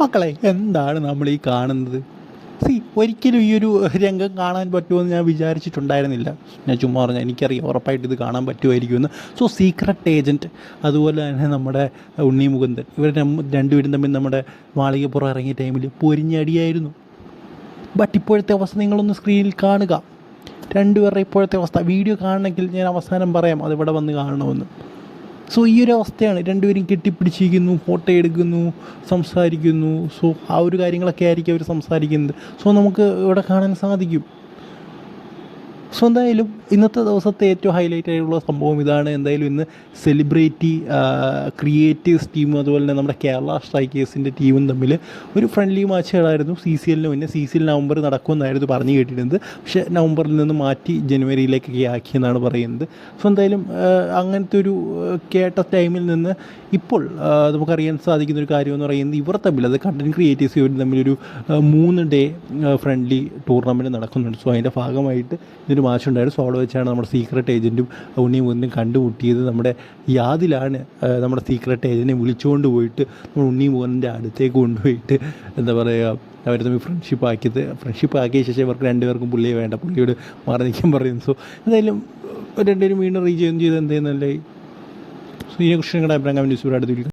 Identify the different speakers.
Speaker 1: മക്കളെ എന്താണ് നമ്മൾ ഈ കാണുന്നത്? സി ഒരിക്കലും ഈ ഒരു രംഗം കാണാൻ പറ്റുമെന്ന് ഞാൻ വിചാരിച്ചിട്ടുണ്ടായിരുന്നില്ല. ഞാൻ ചുമ്മാ പറഞ്ഞാൽ എനിക്കറിയാം ഉറപ്പായിട്ട് ഇത് കാണാൻ പറ്റുമായിരിക്കുമെന്ന് സോ സീക്രട്ട് ഏജന്റ് അതുപോലെ തന്നെ നമ്മുടെ ഉണ്ണി മുകുന്ദൻ ഇവർ രണ്ടുപേരും തമ്മിൽ നമ്മുടെ മാളികപ്പുറം ഇറങ്ങിയ ടൈമിൽ പൊരിഞ്ഞടിയായിരുന്നു. ബട്ട് ഇപ്പോഴത്തെ അവസ്ഥ നിങ്ങളൊന്ന് സ്ക്രീനിൽ കാണുക. രണ്ടുപേരുടെ ഇപ്പോഴത്തെ അവസ്ഥ. വീഡിയോ കാണണമെങ്കിൽ ഞാൻ അവസാനം പറയാം അതിവിടെ വന്ന് കാണണമെന്ന്. സോ ഈ ഒരു അവസ്ഥയാണ്. രണ്ടുപേരും കെട്ടിപ്പിടിച്ചിരിക്കുന്നു ഫോട്ടോ എടുക്കുന്നു സംസാരിക്കുന്നു. സോ ആ ഒരു കാര്യങ്ങളൊക്കെ ആയിരിക്കും അവർ സംസാരിക്കുന്നത്. സോ നമുക്ക് ഇവിടെ കാണാൻ സാധിക്കും. സോ എന്തായാലും ഇന്നത്തെ ദിവസത്തെ ഏറ്റവും ഹൈലൈറ്റ് ആയിട്ടുള്ള സംഭവം ഇതാണ്. എന്തായാലും ഇന്ന് സെലിബ്രിറ്റി ക്രിയേറ്റീവ്സ് ടീമും അതുപോലെ തന്നെ നമ്മുടെ കേരള സ്ട്രൈക്കേഴ്സിന്റെ ടീമും തമ്മിൽ ഒരു ഫ്രണ്ട്ലി മാച്ചുകളായിരുന്നു സി സി എല്ലിന് മുന്നേ സി സി എൽ നവംബർ നടക്കുമെന്നായിരുന്നു പറഞ്ഞു കേട്ടിരുന്നത്. പക്ഷേ നവംബറിൽ നിന്ന് മാറ്റി ജനുവരിയിലേക്കൊക്കെ ആക്കിയെന്നാണ് പറയുന്നത്. സോ എന്തായാലും അങ്ങനത്തെ ഒരു കേട്ട ടൈമിൽ നിന്ന് ഇപ്പോൾ നമുക്കറിയാൻ സാധിക്കുന്ന ഒരു കാര്യം എന്ന് പറയുന്നത് ഇവർ തമ്മിൽ അത് കണ്ടന്റ് ക്രിയേറ്റീവ്സ് ഇവർ തമ്മിലൊരു മൂന്ന് ഡേ ഫ്രണ്ട്ലി ടൂർണമെന്റ് നടക്കുന്നുണ്ട്. സോ അതിന്റെ ഭാഗമായിട്ട് ഇതൊരു മാച്ച് ഉണ്ടായിരുന്നു സോളോ വെച്ചാണ് നമ്മുടെ സീക്രട്ട് ഏജന്റും ഉണ്ണിയും മുന്നും കണ്ടുമുട്ടിയത്. നമ്മുടെ യാതിലാണ് നമ്മുടെ സീക്രട്ട് ഏജന്റിനെ വിളിച്ചുകൊണ്ട് പോയിട്ട് നമ്മൾ ഉണ്ണി മോഹന്റെ അടുത്തേക്ക് കൊണ്ടുപോയിട്ട് എന്താ പറയുക അവർ തമ്മിൽ ഫ്രണ്ട്ഷിപ്പ് ആക്കിയത്. ഫ്രണ്ട്ഷിപ്പ് ആക്കിയ ശേഷം ഇവർക്ക് രണ്ടുപേർക്കും പുള്ളിയെ വേണ്ട പുള്ളിയോട് മാറി നിൽക്കാൻ പറയുന്നു. സോ എന്തായാലും രണ്ടുപേരും വീണ്ടും റീജോയിൻ ചെയ്ത് എന്ത് ചെയ്യുന്നല്ലേ സോ ഇതിനെക്കുറിച്ച് ന്യൂസ് അടുത്ത്